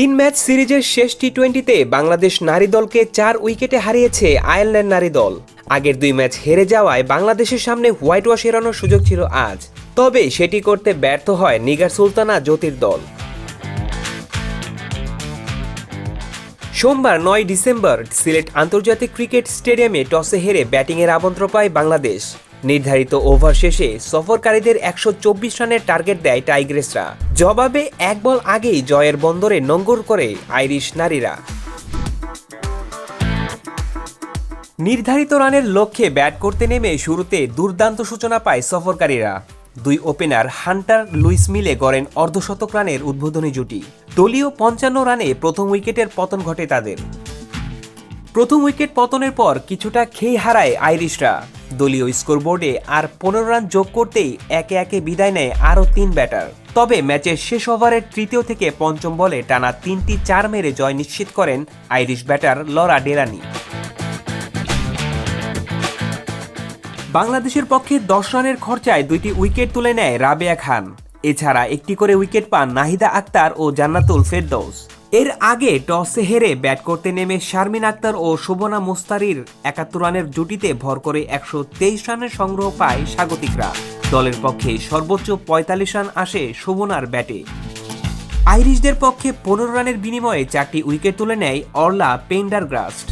তিন ম্যাচ সিরিজের শেষ টি টোয়েন্টিতে বাংলাদেশ নারী দলকে চার উইকেটে হারিয়েছে আয়ারল্যান্ড নারী দল। আগের দুই ম্যাচ হেরে যাওয়ায় বাংলাদেশের সামনে হোয়াইট ওয়াশ এড়ানোর সুযোগ ছিল আজ। তবে সেটি করতে ব্যর্থ হয় নিগার সুলতানা জ্যোতির দল। সোমবার নয় ডিসেম্বর সিলেট আন্তর্জাতিক ক্রিকেট স্টেডিয়ামে টসে হেরে ব্যাটিংয়ের আমন্ত্রণ পায় বাংলাদেশ। নির্ধারিত ওভার শেষে সফরকারীদের একশো চব্বিশ রানের টার্গেট দেয় টাইগ্রেসরা। জবাবে এক বল আগেই জয়ের বন্দরে নঙ্গর করে আইরিশ নারীরা। নির্ধারিত রানের লক্ষ্যে ব্যাট করতে নেমে শুরুতে দুর্দান্ত সূচনা পায় সফরকারীরা। দুই ওপেনার হান্টার লুইস মিলে গড়েন অর্ধশতক রানের উদ্বোধনী জুটি। দলীয় পঞ্চান্ন রানে প্রথম উইকেটের পতন ঘটে তাদের। প্রথম উইকেট পতনের পর কিছুটা খেয়ে হারায় আইরিশরা। দলীয় স্কোরবোর্ডে আর পনেরো রান যোগ করতেই একে একে বিদায় নেয় আরও তিন ব্যাটার। তবে ম্যাচের শেষ ওভারের তৃতীয় থেকে পঞ্চম বলে টানা তিনটি চার মেরে জয় নিশ্চিত করেন আইরিশ ব্যাটার লরা ডেরানি। বাংলাদেশের পক্ষে দশ রানের খরচায় দুইটি উইকেট তুলে নেয় রাবেয়া খান। এছাড়া একটি করে উইকেট পান নাহিদা আক্তার ও জান্নাতুল ফেরদৌস। এর আগে টসে হেরে ব্যাট করতে নেমে শারমিন আক্তার ও শোভনা মোস্তারির একাত্তর রানের জুটিতে ভর করে একশো তেইশ রানের সংগ্রহ পায় স্বাগতিকরা। দলের পক্ষে সর্বোচ্চ পঁয়তাল্লিশ রান আসে শোভনার ব্যাটে। আইরিশদের পক্ষে পনেরো রানের বিনিময়ে চারটি উইকেট তুলে নেয় অর্লা পেন্ডারগ্রাস্ট।